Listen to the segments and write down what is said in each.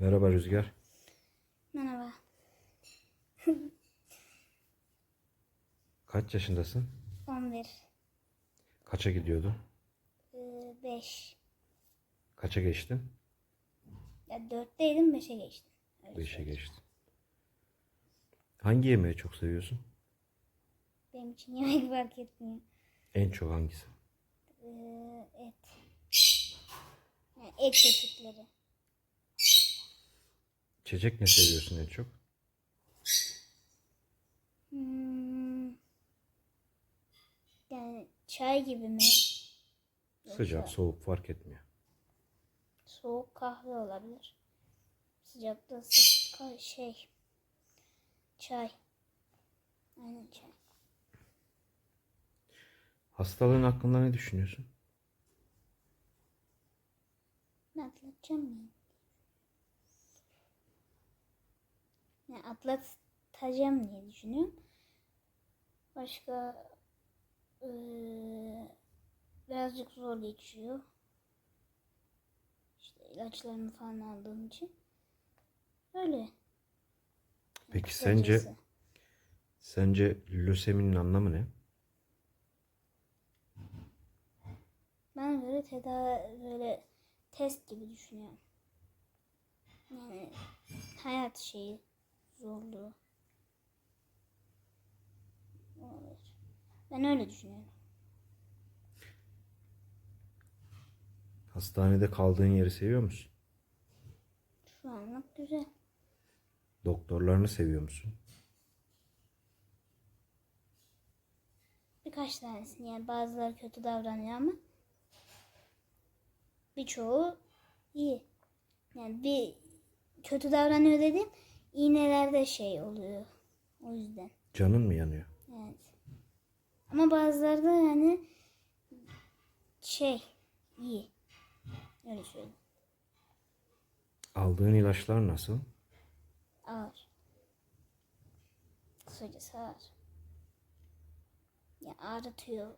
Merhaba Rüzgar. Merhaba. Kaç yaşındasın? 11. Kaça gidiyordun? 5. Kaça geçtin? Ya 4'teydim 5'e geçtim. Öyle Beşe söyleyeyim. geçtin. Hangi yemeği çok seviyorsun? Benim için yemek fark etmiyor. En çok hangisi? Ee, et. Yani et çeşitleri. İçecek ne seviyorsun en çok? Hmm. Yani çay gibi mi? Sıcak, soğuk fark etmiyor. Soğuk kahve olabilir. Sıcakta ka- şey. Çay. Aynen çay. Hastalığın hakkında ne düşünüyorsun? Ne atlatacağım yani? Yani atlatacağım diye düşünüyorum. Başka eee, birazcık zor geçiyor. İşte ilaçlarını falan aldığım için. Öyle. Peki sence Kısacası. sence löseminin anlamı ne? Bana göre tedavi böyle test gibi düşünüyorum. Yani hayat şeyi zorluğu. Olabilir. Ben öyle düşünüyorum. Hastanede kaldığın yeri seviyor musun? Şu anlık güzel. Doktorlarını seviyor musun? Birkaç tanesini yani bazıları kötü davranıyor ama birçoğu iyi. Yani bir kötü davranıyor dedim iğnelerde şey oluyor. O yüzden. Canın mı yanıyor? Evet. Ama bazıları da yani şey iyi. Öyle söyleyeyim. Aldığın ilaçlar nasıl? Ağır. Kısacası ağır. Ya ağrıtıyor.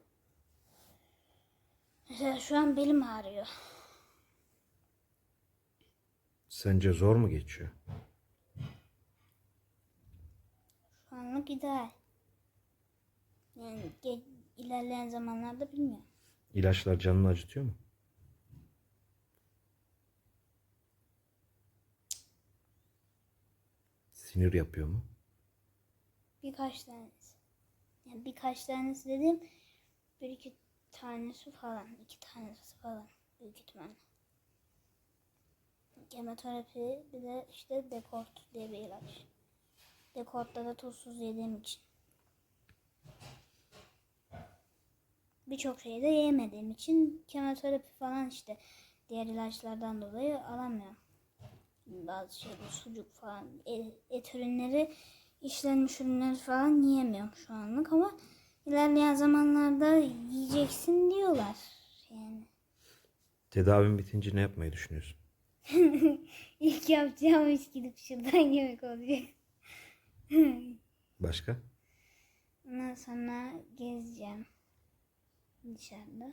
Mesela şu an belim ağrıyor. Sence zor mu geçiyor? İdeal. Yani ilerleyen zamanlarda bilmiyorum. İlaçlar canını acıtıyor mu? Sinir yapıyor mu? Birkaç tanesi. Yani birkaç tanesi dedim. Bir iki tanesi falan. iki tanesi falan. Büyük ihtimalle. Kemoterapi bir de işte dekort diye bir ilaç. Dekortta da tuzsuz yediğim için. Birçok şeyi de yemediğim için kemoterapi falan işte diğer ilaçlardan dolayı alamıyorum. Bazı şeyler sucuk falan et, et ürünleri işlenmiş ürünleri falan yiyemiyorum şu anlık ama ilerleyen zamanlarda yiyeceksin diyorlar. Yani Tedavin bitince ne yapmayı düşünüyorsun? ilk yapacağım iş gidip şuradan yemek olacak. Başka? Ondan sonra gezeceğim dışarıda.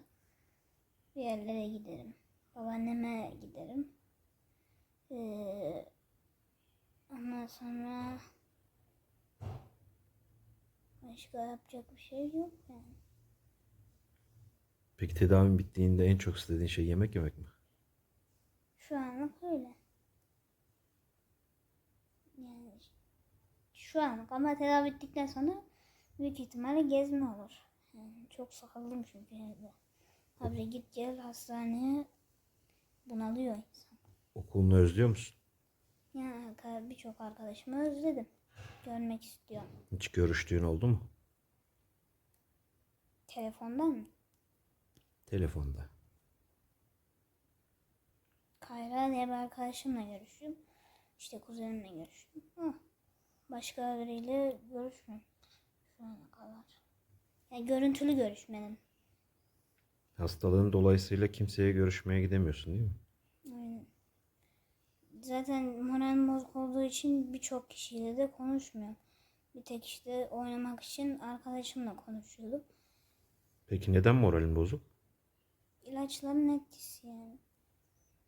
Bir yerlere giderim. Babaanneme giderim. Ee, ondan sonra başka yapacak bir şey yok yani. Peki tedavin bittiğinde en çok istediğin şey yemek yemek mi? Şu anlık öyle. Yani şu anlık ama tedavi bittikten sonra büyük ihtimalle gezme olur. Yani çok sıkıldım çünkü evde. Abi git gel hastaneye bunalıyor insan. Okulunu özlüyor musun? Yani birçok arkadaşımı özledim. Görmek istiyorum. Hiç görüştüğün oldu mu? Telefondan mı? Telefonda. Kayra diye bir arkadaşımla görüştüm. İşte kuzenimle görüştüm. Hı. Başka biriyle görüşmedim. Şu ana kadar. Yani görüntülü görüşmedim. Hastalığın dolayısıyla kimseye görüşmeye gidemiyorsun değil mi? Aynen. Zaten moralim bozuk olduğu için birçok kişiyle de konuşmuyorum. Bir tek işte oynamak için arkadaşımla konuşuyordum. Peki neden moralin bozuk? İlaçların etkisi yani.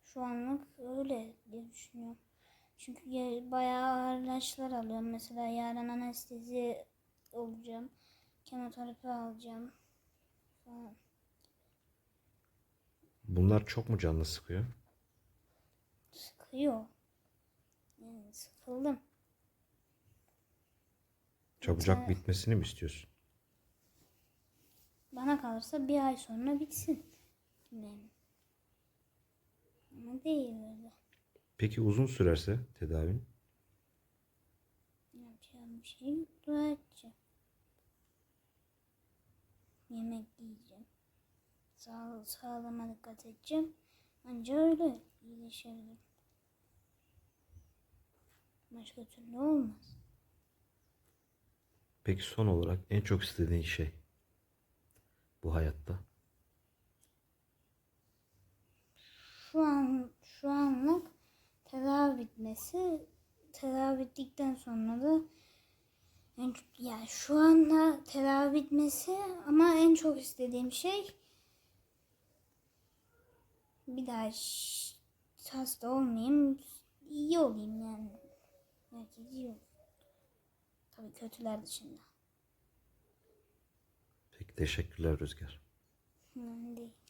Şu anlık öyle diye düşünüyorum. Çünkü ya- bayağı ağır ilaçlar alıyorum. Mesela yarın anestezi olacağım. Kemoterapi alacağım. Falan. Bunlar çok mu canını sıkıyor? Sıkıyor. Yani sıkıldım. Çabucak Evet. bitmesini mi istiyorsun? Bana kalırsa bir ay sonra bitsin. Benim. Ama değil öyle. Peki uzun sürerse tedavin? Yapacağım şey. Dua edeceğim. Yemek yiyeceğim. Sağ, sağlığıma dikkat edeceğim. Anca öyle iyileşebilirim. Başka türlü olmaz. Peki son olarak en çok istediğin şey bu hayatta? Şu an şu anlık tedavi bitmesi tedavi bittikten sonra da en, yani şu anda tedavi bitmesi ama en çok istediğim şey bir daha hasta olmayayım iyi olayım yani. Herkes iyi olur. Tabii kötüler dışında. Peki teşekkürler Rüzgar. Önemli değil.